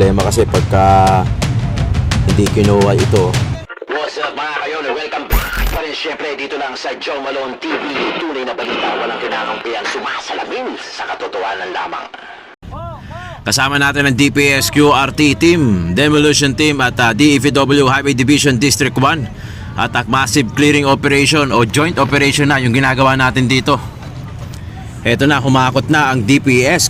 problema kasi pagka hindi kinuha ito, What's up mga kayon? Welcome back pa rin syempre dito lang sa Joe Malone TV. Tunay na balita, walang kinakampihan, sumasalamin sa katotohanan lamang. Kasama natin ang DPS QRT Team, Demolition Team at uh, DFW Highway Division District 1 at uh, Massive Clearing Operation o Joint Operation na yung ginagawa natin dito. Ito na, humakot na ang DPS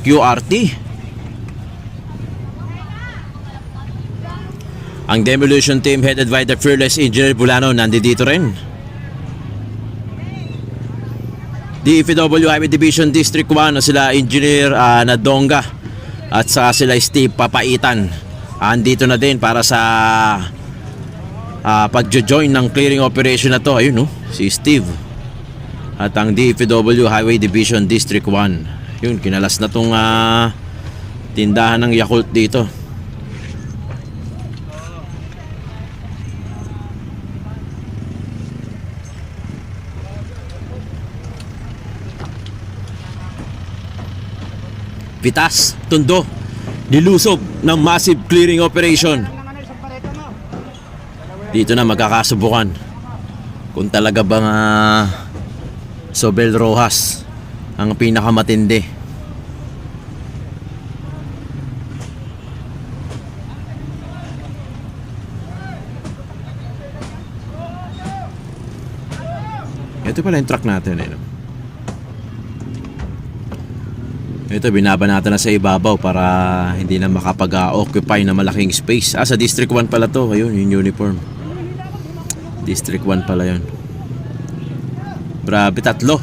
Ang Demolition Team headed by the fearless Engineer Bulano nandito rin. DFW Highway Division District 1 na sila Engineer uh, Nadonga at saka sila Steve Papaitan. Andito na din para sa uh, pagjo-join ng clearing operation na to. Ayun no? Si Steve at ang DFW Highway Division District 1 yun kinalas na tong ah, tindahan ng Yakult dito Vitas, Tundo, nilusob ng massive clearing operation. Dito na magkakasubukan. Kung talaga bang ah, Sobel Rojas ang pinakamatindi. Ito pala yung truck natin eh. Ito, binaba natin na sa ibabaw para hindi na makapag-occupy na malaking space. Ah, sa District 1 pala to. Ayun, yung uniform. District 1 pala yun. Grabe, tatlo.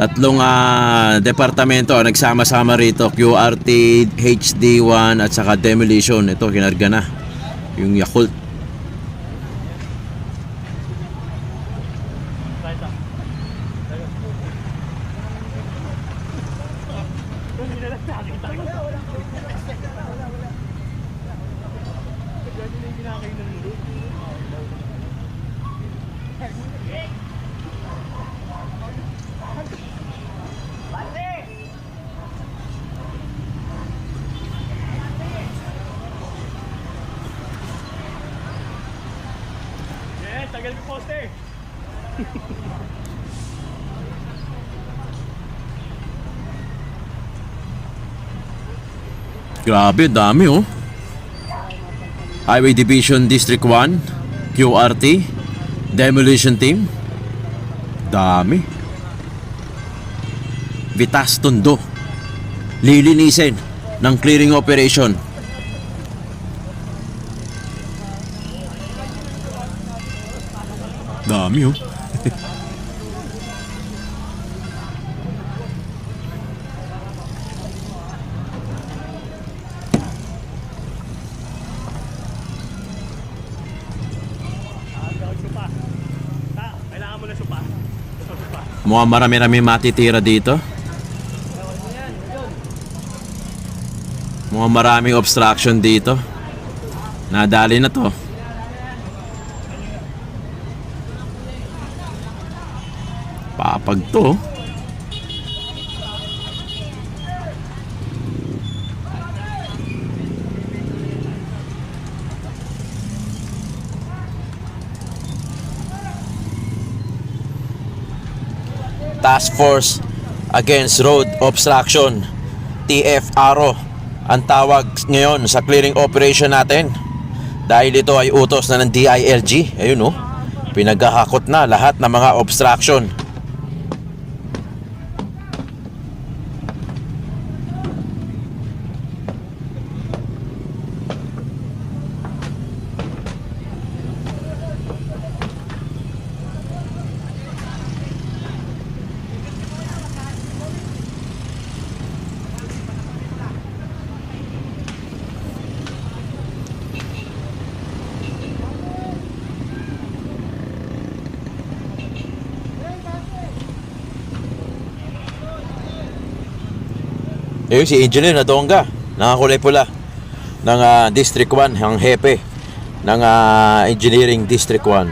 Tatlong ah, departamento nagsama-sama rito. QRT, HD1 at saka Demolition. Ito, kinarga na. Yung Yakult. Eh, tagal yung poste. Grabe, dami oh. Highway Division District 1, QRT, Demolition Team. Dami. Vitas Tondo. Lilinisin ng clearing operation. Dami oh. Supa. Ta, kailangan mo na supa. Gusto supa. Mukhang marami-rami matitira dito. Mukhang maraming obstruction dito. Nadali na to. Papag to. Task Force Against Road Obstruction TFRO ang tawag ngayon sa clearing operation natin. Dahil ito ay utos na ng DILG ayun oh. Pinaghahakot na lahat ng mga obstruction Ayun si Angelina Nadonga nakakulay pula ng ah, District 1 ang hepe ng ah, Engineering District 1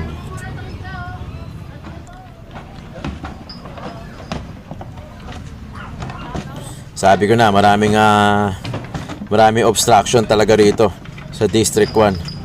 Sabi ko na maraming ah, maraming obstruction talaga rito sa District 1.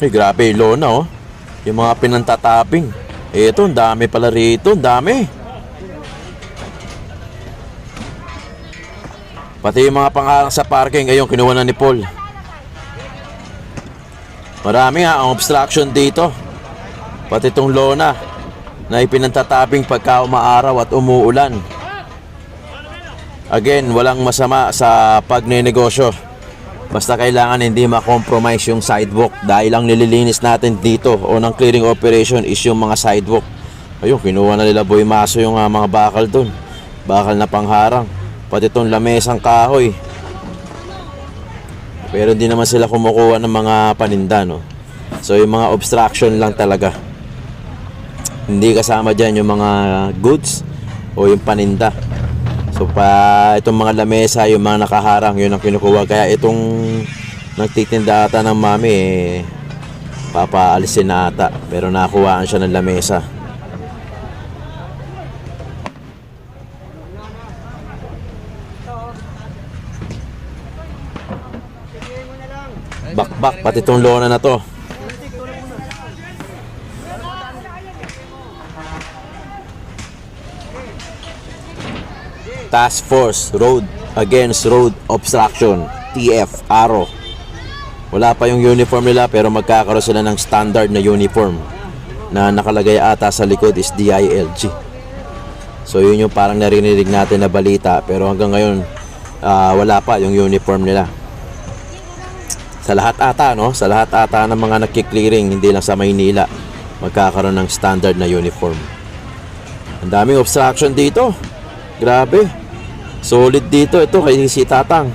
Ay, grabe yung lona, oh. Yung mga pinantataping. Ito, ang dami pala rito. Ang dami. Pati yung mga pangarang sa parking, ayun, kinuha na ni Paul. Marami nga ang obstruction dito. Pati itong lona na ipinantataping pagka umaaraw at umuulan. Again, walang masama sa pagnenegosyo. Basta kailangan hindi ma-compromise yung sidewalk dahil ang nililinis natin dito o ng clearing operation is yung mga sidewalk. Ayun, kinuha na nila Boy Maso yung ah, mga bakal dun. Bakal na pangharang. Pati itong lamesang kahoy. Pero hindi naman sila kumukuha ng mga paninda, no? So yung mga obstruction lang talaga. Hindi kasama dyan yung mga goods o yung paninda. So pa itong mga lamesa, yung mga nakaharang, yun ang kinukuha. Kaya itong nagtitinda ata ng mami, eh, papaalisin na ata. Pero nakuhaan siya ng lamesa. Bakbak, pati itong lona na to. Task Force Road Against Road Obstruction TF Aro. Wala pa yung uniform nila pero magkakaroon sila ng standard na uniform na nakalagay ata sa likod is DILG So yun yung parang narinig natin na balita pero hanggang ngayon ah, wala pa yung uniform nila. Sa lahat ata no? Sa lahat ata ng mga nagki-clearing hindi lang sa Maynila magkakaroon ng standard na uniform. Ang daming obstruction dito. Grabe Solid dito. Ito kay si Tatang.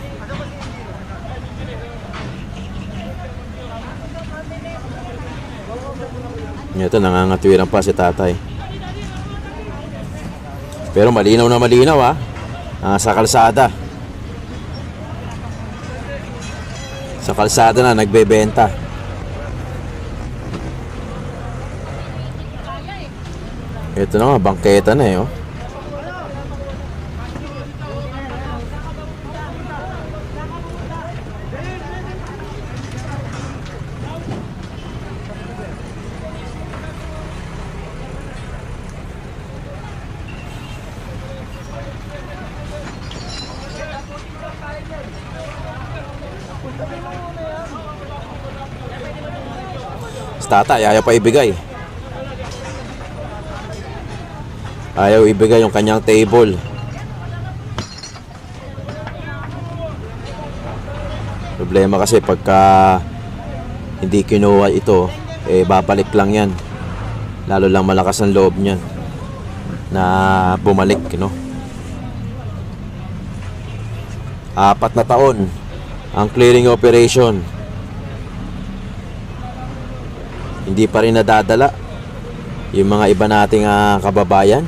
Ito, nangangatwiran pa si Tatay. Pero malinaw na malinaw ha. Ah, sa kalsada. Sa kalsada na nagbebenta. Ito na nga, bangketa na eh. Oh. Tatay, ayaw pa ibigay. Ayaw ibigay yung kanyang table. Problema kasi pagka hindi kinuha ito, eh babalik lang yan. Lalo lang malakas ang loob niyan na bumalik, no? Apat na taon ang clearing operation hindi pa rin nadadala yung mga iba nating ah, kababayan.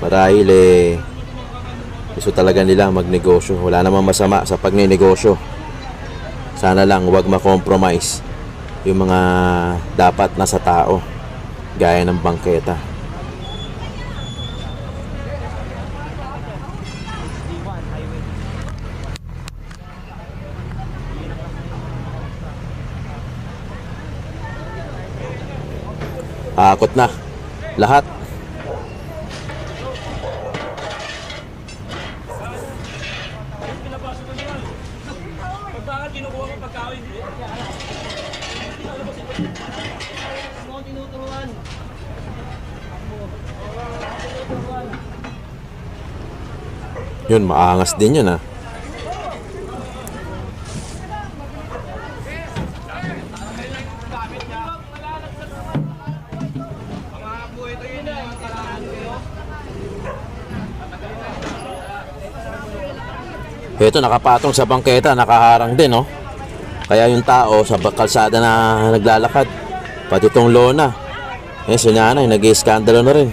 Marahil eh gusto talaga nila magnegosyo. Wala namang masama sa pagnenegosyo. Sana lang wag ma-compromise yung mga dapat nasa tao gaya ng bangketa. Akot na. Lahat. Yun, maangas din yun ah. Ito nakapatong sa bangketa, nakaharang din, oh. Kaya yung tao sa kalsada na naglalakad, pati itong lona, eh si nanay nag-iskandalo na rin.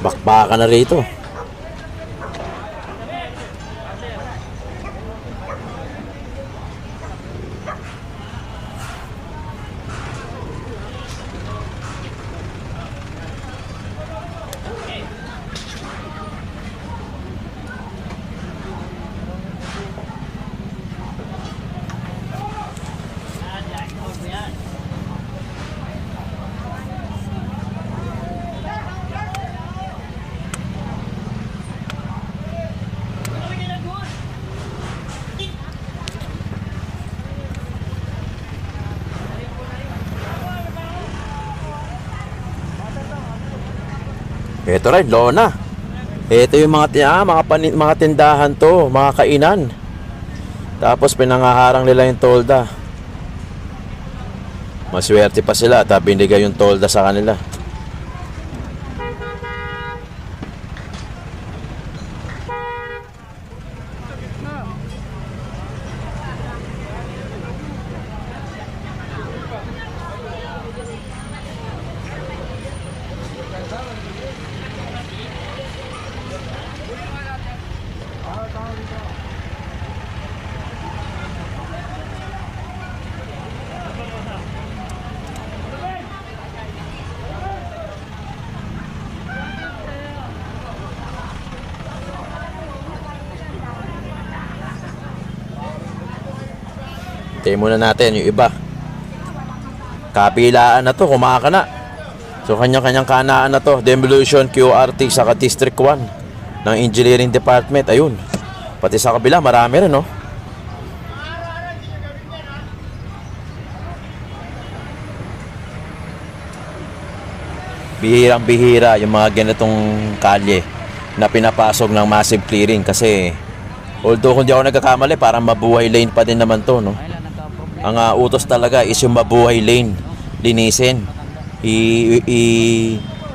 Bakbaka na rito. Ito rin, lona. Ito yung mga, ti- ah, mga, pani- mga tindahan to, mga kainan. Tapos pinangaharang nila yung tolda. Maswerte pa sila at binigay yung tolda sa kanila. Hintayin muna natin yung iba. Kapilaan na to, kumaka na. So kanya-kanyang kanaan na to. Demolition, QRT, saka District 1 ng Engineering Department. Ayun. Pati sa kabila, marami rin, no? Bihirang-bihira yung mga ganitong kalye na pinapasok ng massive clearing kasi although kung di ako nagkakamali parang mabuhay lane pa din naman to no ang ah, utos talaga is yung mabuhay lane linisin. I, i,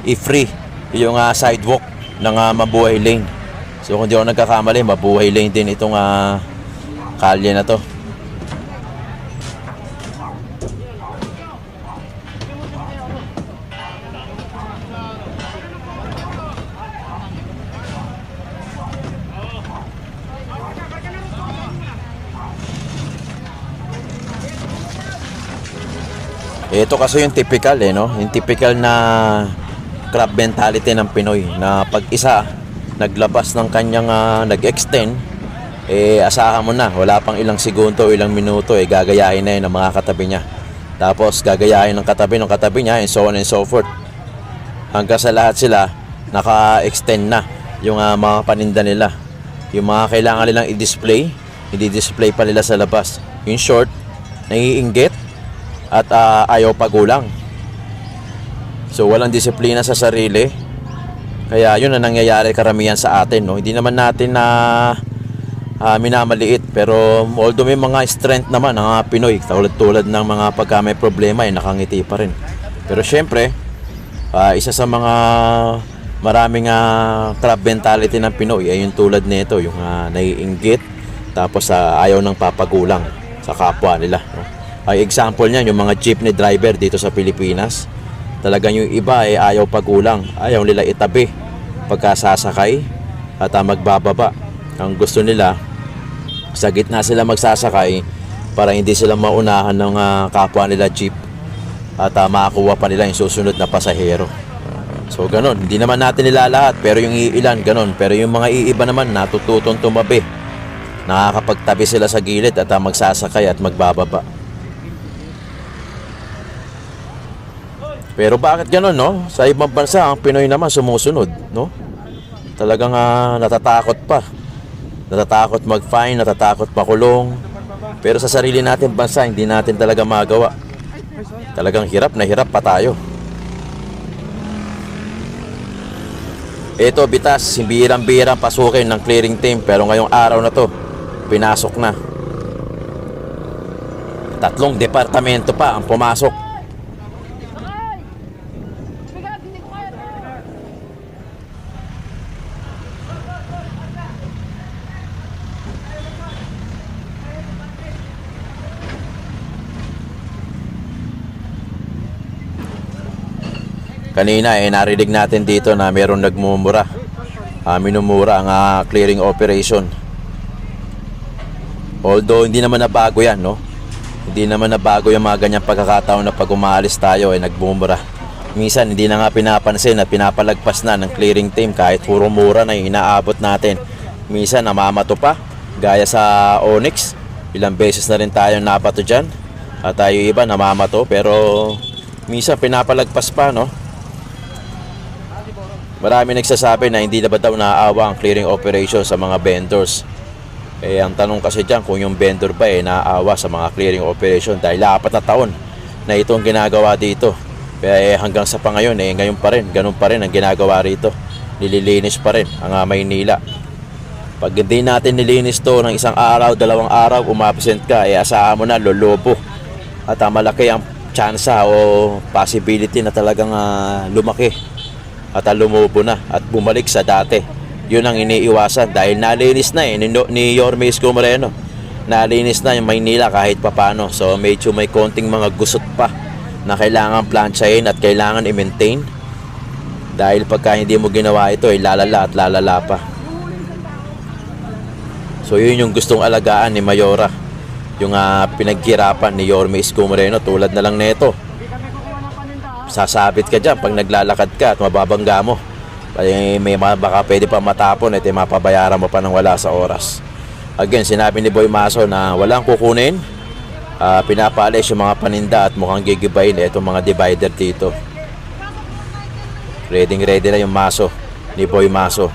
i free yung ah, sidewalk ng ah, mabuhay lane. So kung di ako nagkakamali mabuhay lane din itong ah, kalye na to Ito kasi yung typical eh, no? Yung typical na crab mentality ng Pinoy na pag isa naglabas ng kanyang ah, nag-extend eh asahan mo na. Wala pang ilang segundo o ilang minuto eh gagayahin na yun ng mga katabi niya. Tapos gagayahin ng katabi ng katabi niya and so on and so forth. Hanggang sa lahat sila naka-extend na yung ah, mga paninda nila. Yung mga kailangan nilang i-display hindi display pa nila sa labas. In short naiinggit at ah, ayaw pagulang. So walang disiplina sa sarili. Kaya yun ang nangyayari karamihan sa atin. No? Hindi naman natin na ah, minamaliit. Pero although may mga strength naman ng mga Pinoy, tulad-tulad ng mga pagka may problema, ay nakangiti pa rin. Pero syempre, ah, isa sa mga maraming uh, crab mentality ng Pinoy ay yung tulad nito, yung uh, naiinggit tapos ah, ayaw ng papagulang sa kapwa nila. No? Ay example niyan yung mga jeepney driver dito sa Pilipinas. Talagang yung iba ay ayaw pagulang, ayaw nila itabi pagka sasakay at ah, magbababa. Ang gusto nila sa gitna sila magsasakay para hindi sila maunahan ng ah, kapwa nila jeep at ah, makakuha pa nila yung susunod na pasahero. So ganun, hindi naman natin nilalahat pero yung iilan ganun. Pero yung mga iiba naman natututong tumabi. Nakakapagtabi sila sa gilid at ah, magsasakay at magbababa. Pero bakit ganun, no? Sa ibang bansa, ang Pinoy naman sumusunod, no? Talagang ah, natatakot pa. Natatakot mag-fine, natatakot makulong. Pero sa sarili natin bansa, hindi natin talaga magawa. Talagang hirap na hirap pa tayo. Ito, bitas, bihirang-bihirang pasukin ng clearing team. Pero ngayong araw na to, pinasok na. Tatlong departamento pa ang pumasok Kanina eh narinig natin dito na mayroong nagmumura. Ah, minumura ang ah, clearing operation. Although hindi naman nabago yan, no? Hindi naman nabago yung mga ganyang pagkakataon na pag umaalis tayo ay nagbumura. Minsan hindi na nga pinapansin at pinapalagpas na ng clearing team kahit puro mura na yung inaabot natin. Minsan namamato pa, gaya sa Onyx. Ilang beses na rin tayo napato dyan. At tayo iba namamato pero minsan pinapalagpas pa, no? Marami nagsasabi na hindi na ba daw naaawa ang clearing operation sa mga vendors. Eh, ang tanong kasi dyan kung yung vendor ba eh naaawa sa mga clearing operation dahil apat na taon na itong ginagawa dito. Kaya eh, hanggang sa pa ngayon eh ngayon pa rin, ganun pa rin ang ginagawa rito. Nililinis pa rin ang ah, Maynila. Pag hindi natin nilinis to ng isang araw, dalawang araw, umabsent ka, eh asahan mo na lolobo. At ah, malaki ang tsansa o possibility na talagang ah, lumaki at lumubo na at bumalik sa dati. Yun ang iniiwasan dahil nalinis na eh ni, ni Yorme Isko. Nalinis na yung Maynila kahit papano. So medyo may konting mga gusot pa na kailangan plansyahin at kailangan i-maintain. Dahil pagka hindi mo ginawa ito ay lalala at lalala pa. So yun yung gustong alagaan ni Mayora. Yung ah, pinaghirapan ni Yorme Isko tulad na lang nito sasabit ka dyan pag naglalakad ka at mababangga mo. Ay, may baka pwede pa matapon at eh, mapabayaran mo pa ng wala sa oras. Again, sinabi ni Boy Maso na walang kukunin. Ah, pinapaalis yung mga paninda at mukhang gigibayin itong mga divider dito. Ready ready na yung maso ni Boy Maso.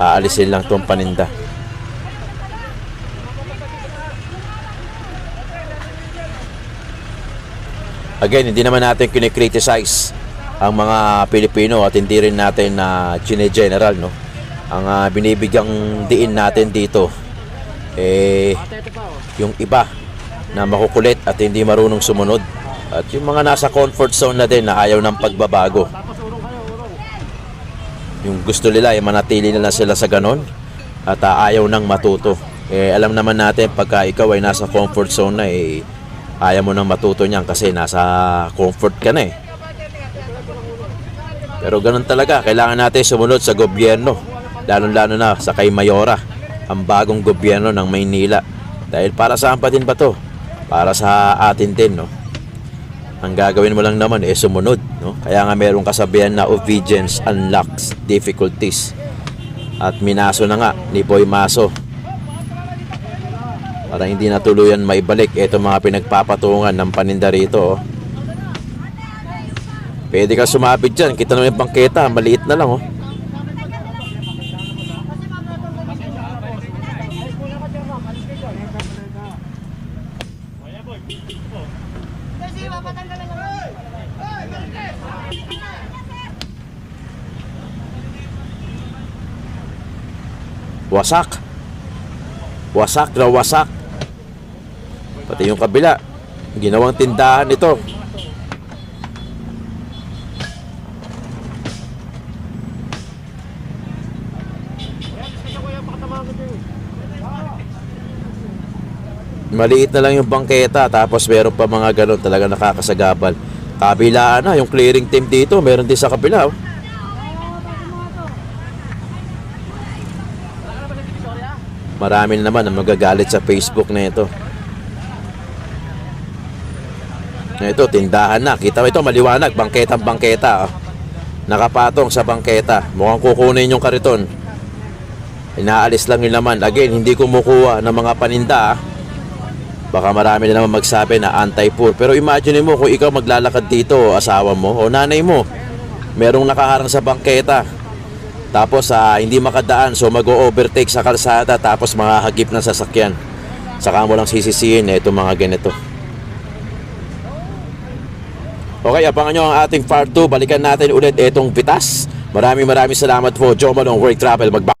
Aalisin lang tong paninda. Again, hindi naman natin kine-criticize ang mga Pilipino at hindi rin natin na general no. Ang ah, binibigyang diin natin dito eh yung iba na makukulit at hindi marunong sumunod. At yung mga nasa comfort zone na din na ayaw ng pagbabago. Yung gusto nila ay manatili na sila sa ganon at ah, ayaw nang matuto. Eh, alam naman natin pagka ikaw ay nasa comfort zone na eh, ayaw mo nang matuto niyan kasi nasa comfort ka na eh. Pero ganun talaga, kailangan natin sumunod sa gobyerno, lalo-lalo na sa kay Mayora, ang bagong gobyerno ng Maynila. Dahil para saan pa din ba to? Para sa atin din, no? Ang gagawin mo lang naman eh sumunod, no? Kaya nga merong kasabihan na obedience unlocks difficulties. At minaso na nga ni Boy Maso para hindi na tuluyan maibalik ito mga pinagpapatungan ng paninda rito. Oh. Pwede ka sumabit dyan. Kita naman yung bangketa. Maliit na lang. Oh. Wasak. Wasak na wasak. Pati yung kabila. Ginawang tindahan ito. Maliit na lang yung bangketa tapos meron pa mga ganun talaga nakakasagabal. Kabilaan na yung clearing team dito, meron din sa kabila. oh. Marami na naman ang magagalit sa Facebook na ito. Na ito, tindahan na. Kita mo ito, maliwanag. Bangketang bangketa. Oh. Nakapatong sa bangketa. Mukhang kukunin yung kariton. Inaalis lang yung laman. Again, hindi kumukuha ng mga paninda. ah. Baka marami na naman magsabi na anti-poor. Pero imagine mo kung ikaw maglalakad dito, asawa mo, o nanay mo, merong nakaharang sa bangketa. Tapos ah, hindi makadaan, so mag-overtake sa kalsada, tapos mga ng sasakyan. Saka mo lang sisisihin eh, itong mga ganito. Okay, abangan nyo ang ating part 2. Balikan natin ulit itong Vitas. Maraming maraming salamat po. Joe Malong, Work Travel. Magba